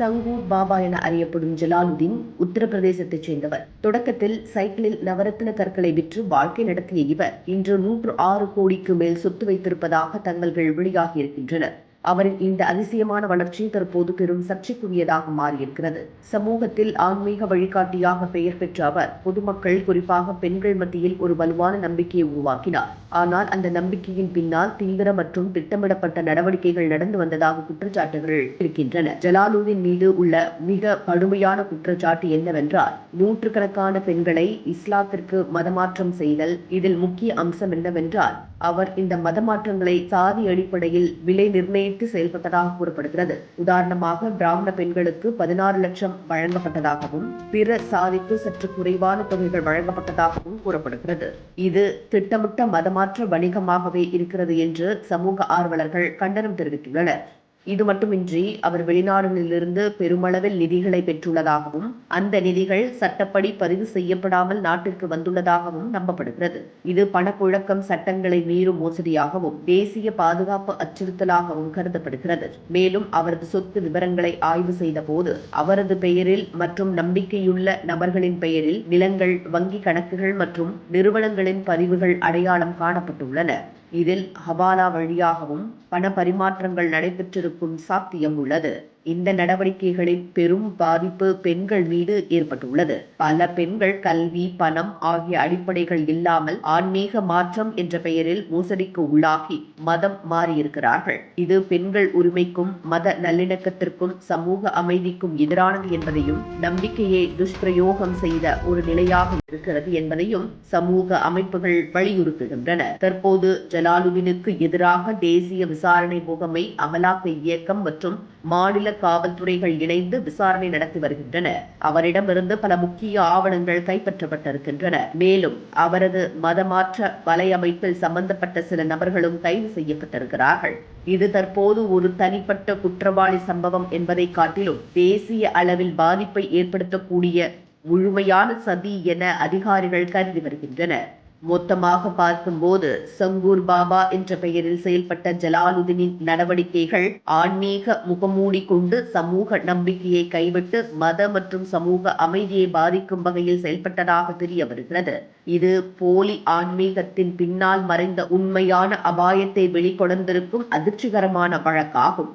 சங்கூர் பாபா என அறியப்படும் ஜலாலுதீன் உத்தரப்பிரதேசத்தைச் சேர்ந்தவர். தொடக்கத்தில் சைக்கிளில் நவரத்தின கற்களை விற்று வாழ்க்கை நடத்திய இவர் இன்று நூற்று ஆறு கோடிக்கு மேல் சொத்து வைத்திருப்பதாக தகவல்கள் வெளியாகி இருக்கின்றனர். அவரின் இந்த அதிசயமான வளர்ச்சி தற்போது பெரும் சர்ச்சைக்குரியதாக மாறியிருக்கிறது. சமூகத்தில் ஆன்மீக வழிகாட்டியாக பெயர் பெற்ற அவர் பொதுமக்கள் குறிப்பாக பெண்கள் மத்தியில் ஒரு வலுவான நம்பிக்கையை உருவாக்கினார். ஆனால் அந்த நம்பிக்கையின் பின்னால் தீவிர மற்றும் திட்டமிடப்பட்ட நடவடிக்கைகள் நடந்து வந்ததாக குற்றச்சாட்டுகள் இருக்கின்றன. ஜலாலுதீன் மீது உள்ள மிக கடுமையான குற்றச்சாட்டு என்னவென்றால் நூற்றுக்கணக்கான பெண்களை இஸ்லாத்திற்கு மதமாற்றம் செய்தல் இதில் முக்கிய அம்சம் என்னவென்றால் அவர் இந்த மதமாற்றங்களை சாதி அடிப்படையில் விலை நிர்ணயித்து செயல்பட்டதாக கூறப்படுகிறது. உதாரணமாக பிராமண பெண்களுக்கு பதினாறு லட்சம் வழங்கப்பட்டதாகவும் பிற சாதிக்கு சற்று குறைவான தொகைகள் வழங்கப்பட்டதாகவும் கூறப்படுகிறது. இது திட்டமிட்ட மதமாற்ற வணிகமாகவே இருக்கிறது என்று சமூக ஆர்வலர்கள் கண்டனம் தெரிவித்துள்ளனர். இது மட்டுமின்றி அவர் வெளிநாடுகளிலிருந்து பெருமளவில் நிதிகளை பெற்றுள்ளதாகவும் அந்த நிதிகள் சட்டப்படி பதிவு செய்யப்படாமல் நாட்டிற்கு வந்துள்ளதாகவும் நம்பப்படுகிறது. இது பணப்புழக்கம் சட்டங்களை மீறும் மோசடியாகவும் தேசிய பாதுகாப்பு அச்சுறுத்தலாகவும் கருதப்படுகிறது. மேலும் அவரது சொத்து விவரங்களை ஆய்வு செய்த போது அவரது பெயரில் மற்றும் நம்பிக்கையுள்ள நபர்களின் பெயரில் நிலங்கள் வங்கி கணக்குகள் மற்றும் நிறுவனங்களின் பதிவுகள் அடையாளம் காணப்பட்டுள்ளன. இதில் ஹவாலா வழியாகவும் பண பரிமாற்றங்கள் நடைபெற்றிருக்கும் சாத்தியம் உள்ளது. இந்த நடவடிக்கைகளின் பெரும் பாதிப்பு பெண்கள் மீது ஏற்பட்டுள்ளது. பல பெண்கள் கல்வி பணம் ஆகிய அடிப்படைகள் இல்லாமல் ஆன்மீக மாற்றம் என்ற பெயரில் மோசடிக்கு உள்ளாகி மதம் மாறியிருக்கிறார்கள். இது பெண்கள் உரிமைக்கும் மத நல்லிணக்கத்திற்கும் சமூக அமைதிக்கும் எதிரானது என்பதையும் நம்பிக்கையை துஷ்பிரயோகம் செய்த ஒரு நிலையாக இருக்கிறது என்பதையும் சமூக அமைப்புகள் வலியுறுத்துகின்றன. தற்போது ஜலாலுவினுக்கு எதிராக தேசிய விசாரணை முகமை அமலாக்க இயக்கம் மற்றும் மாநில காவல்துறைகள் இணைந்து விசாரணை நடத்தி வருகின்றன. அவரிடமிருந்து பல முக்கிய ஆவணங்கள் கைப்பற்றப்பட்டிருக்கின்றன. மேலும் அவரது மதமாற்ற வலையமைப்பில் சம்பந்தப்பட்ட சில நபர்களும் கைது செய்யப்பட்டிருக்கிறார்கள். இது தற்போது ஒரு தனிப்பட்ட குற்றவாளி சம்பவம் என்பதை காட்டிலும் தேசிய அளவில் பாதிப்பை ஏற்படுத்தக்கூடிய முழுமையான சதி என அதிகாரிகள் கருதி வருகின்றனர். மொத்தமாக பார்க்கும்போது சங்கூர் பாபா என்ற பெயரில் செயல்பட்ட ஜலாலுதீனின் நடவடிக்கைகள் ஆன்மீக முகமூடி கொண்டு சமூக நம்பிக்கையை கைவிட்டு மத மற்றும் சமூக அமைதியை பாதிக்கும் வகையில் செயல்பட்டதாக தெரிய வருகிறது. இது போலி ஆன்மீகத்தின் பின்னால் மறைந்த உண்மையான அபாயத்தை வெளிக்கொணர்ந்திருக்கும் அதிர்ச்சிகரமான வழக்காகும்.